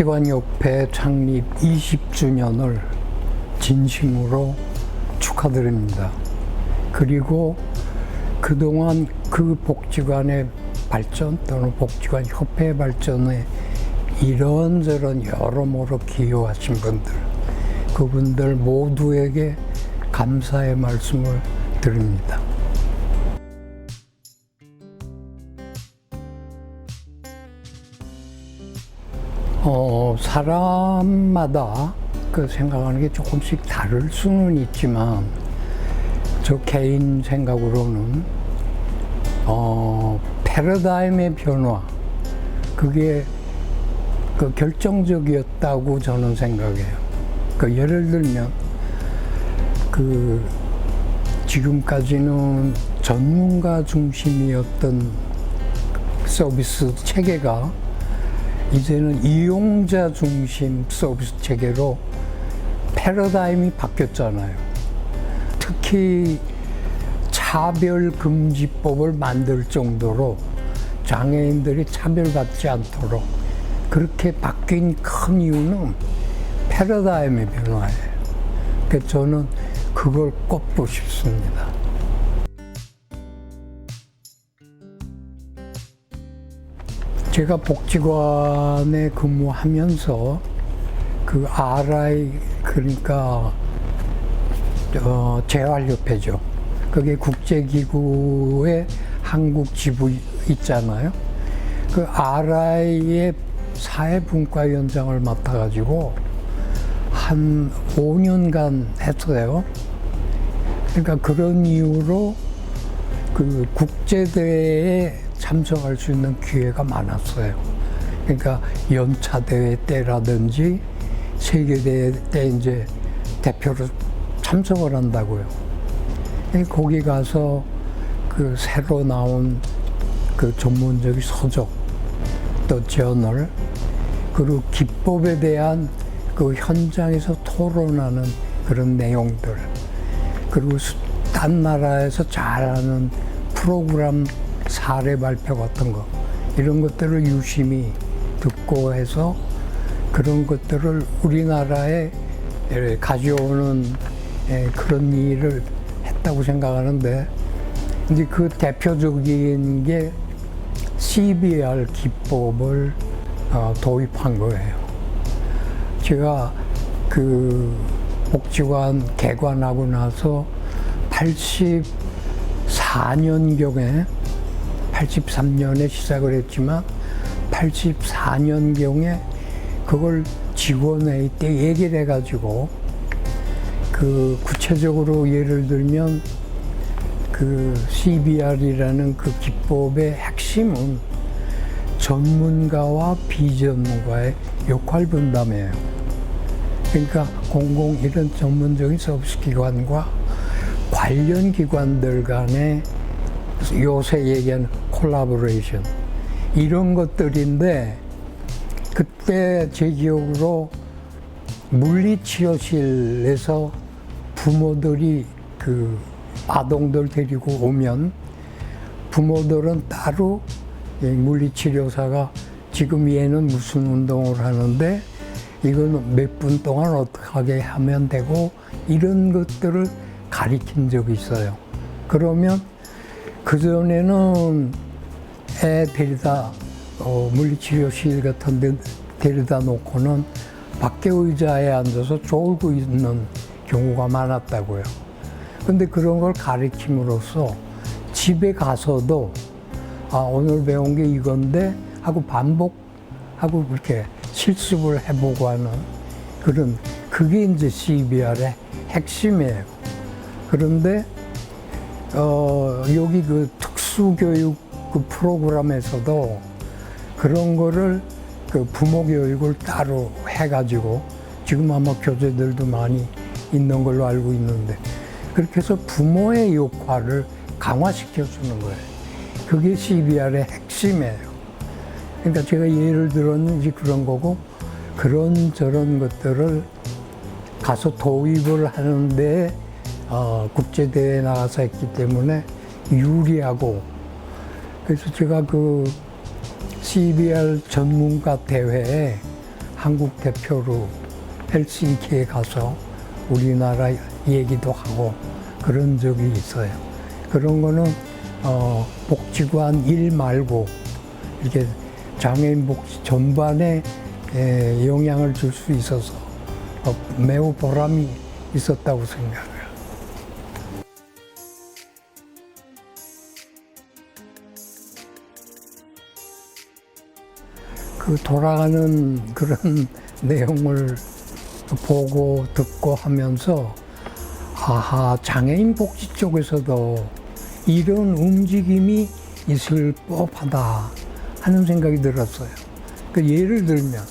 복지관협회 창립 20주년을 진심으로 축하드립니다. 그리고 그동안 그 복지관의 발전 또는 복지관 협회 발전에 이런저런 여러모로 기여하신 분들, 그분들 모두에게 감사의 말씀을 드립니다. 어, 사람마다 그 생각하는 게 조금씩 다를 수는 있지만, 저 개인 생각으로는, 어, 패러다임의 변화, 그게 그 결정적이었다고 저는 생각해요. 그 예를 들면, 그 지금까지는 전문가 중심이었던 서비스 체계가 이제는 이용자 중심 서비스 체계로 패러다임이 바뀌었잖아요. 특히 차별금지법을 만들 정도로 장애인들이 차별받지 않도록 그렇게 바뀐 큰 이유는 패러다임의 변화예요. 그래서 저는 그걸 꼽고 싶습니다. 제가 복지관에 근무하면서 그 RI 그러니까 어, 재활협회죠. 그게 국제기구의 한국 지부 있잖아요. 그 RI의 사회분과위원장을 맡아가지고 한 5년간 했어요. 그러니까 그런 이유로 그 국제대회에 참석할 수 있는 기회가 많았어요. 그러니까 연차 대회 때라든지 세계 대회 때 이제 대표로 참석을 한다고요. 거기 가서 그 새로 나온 그 전문적인 서적 또 저널 그리고 기법에 대한 그 현장에서 토론하는 그런 내용들 그리고 수- 딴 나라에서 잘하는 프로그램 사례 발표 같은 거 이런 것들을 유심히 듣고 해서 그런 것들을 우리나라에 에, 가져오는 에, 그런 일을 했다고 생각하는데 이제 그 대표적인 게 CBR 기법을 어, 도입한 거예요. 제가 그 복지관 개관하고 나서 84년경에 83년에 시작을 했지만 84년경에 그걸 직원회의 때 얘기를 해가지고 그 구체적으로 예를 들면 그 CBR이라는 그 기법의 핵심은 전문가와 비전문가의 역할 분담이에요. 그러니까 공공 이런 전문적인 서비스 기관과 관련 기관들 간의 요새 얘기하는 콜라보레이션 이런 것들인데 그때 제 기억으로 물리치료실에서 부모들이 그 아동들 데리고 오면 부모들은 따로 이 물리치료사가 지금 얘는 무슨 운동을 하는데 이거는 몇분 동안 어떻게 하면 되고 이런 것들을 가리킨 적이 있어요. 그러면 그전에는 애 데리다 어, 물리치료실 같은 데 데리다 놓고는 밖에 의자에 앉아서 졸고 있는 경우가 많았다고요. 근데 그런 걸 가르침으로써 집에 가서도 아, 오늘 배운 게 이건데 하고 반복하고 그렇게 실습을 해보고 하는 그런 그게 이제 CBR의 핵심이에요. 그런데 어, 여기 그 특수교육 그 프로그램에서도 그런 거를 그 부모 교육을 따로 해가지고 지금 아마 교재들도 많이 있는 걸로 알고 있는데 그렇게 해서 부모의 역할을 강화시켜 주는 거예요. 그게 CBR의 핵심이에요. 그러니까 제가 예를 들었는지 그런 거고 그런 저런 것들을 가서 도입을 하는데 어, 국제대회에 나가서 했기 때문에 유리하고 그래서 제가 그 CBR 전문가 대회에 한국 대표로 헬싱키에 가서 우리나라 얘기도 하고 그런 적이 있어요. 그런 거는 어, 복지관 일 말고 이렇게 장애인 복지 전반에 에, 영향을 줄 수 있어서 어, 매우 보람이 있었다고 생각해요. 그 돌아가는 그런 내용을 보고 듣고 하면서 아하 장애인 복지 쪽에서도 이런 움직임이 있을 법하다 하는 생각이 들었어요. 그 예를 들면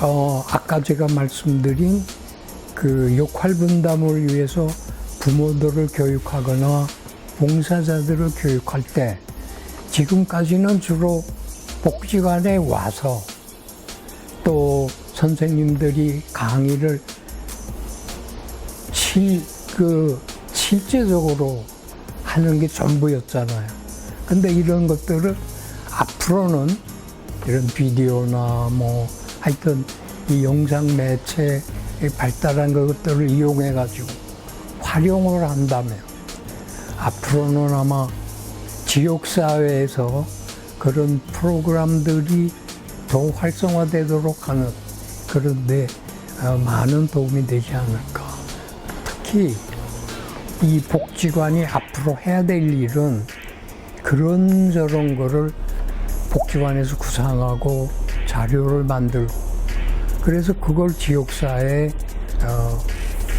어 아까 제가 말씀드린 그 역할 분담을 위해서 부모들을 교육하거나 봉사자들을 교육할 때 지금까지는 주로 복지관에 와서 또 선생님들이 강의를 실, 그, 실제적으로 하는 게 전부였잖아요. 근데 이런 것들을 앞으로는 이런 비디오나 뭐 하여튼 이 영상 매체의 발달한 것들을 이용해 가지고 활용을 한다면 앞으로는 아마 지역사회에서 그런 프로그램들이 더 활성화되도록 하는 그런데 어, 많은 도움이 되지 않을까. 특히 이 복지관이 앞으로 해야 될 일은 그런 저런 거를 복지관에서 구상하고 자료를 만들고 그래서 그걸 지역사회에 어,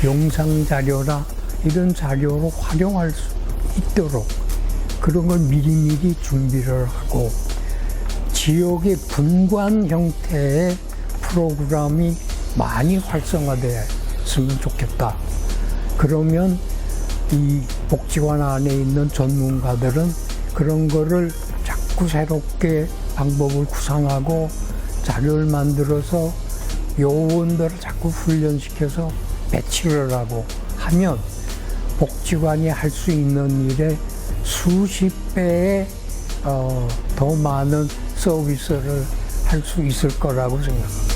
영상 자료나 이런 자료로 활용할 수 있도록 그런 걸 미리미리 준비를 하고 지역의 분관 형태의 프로그램이 많이 활성화되었으면 좋겠다. 그러면 이 복지관 안에 있는 전문가들은 그런 거를 자꾸 새롭게 방법을 구상하고 자료를 만들어서 요원들을 자꾸 훈련시켜서 배치를 하고 하면 복지관이 할 수 있는 일에 수십 배의 어, 더 많은 서비스를 할 수 있을 거라고 생각합니다.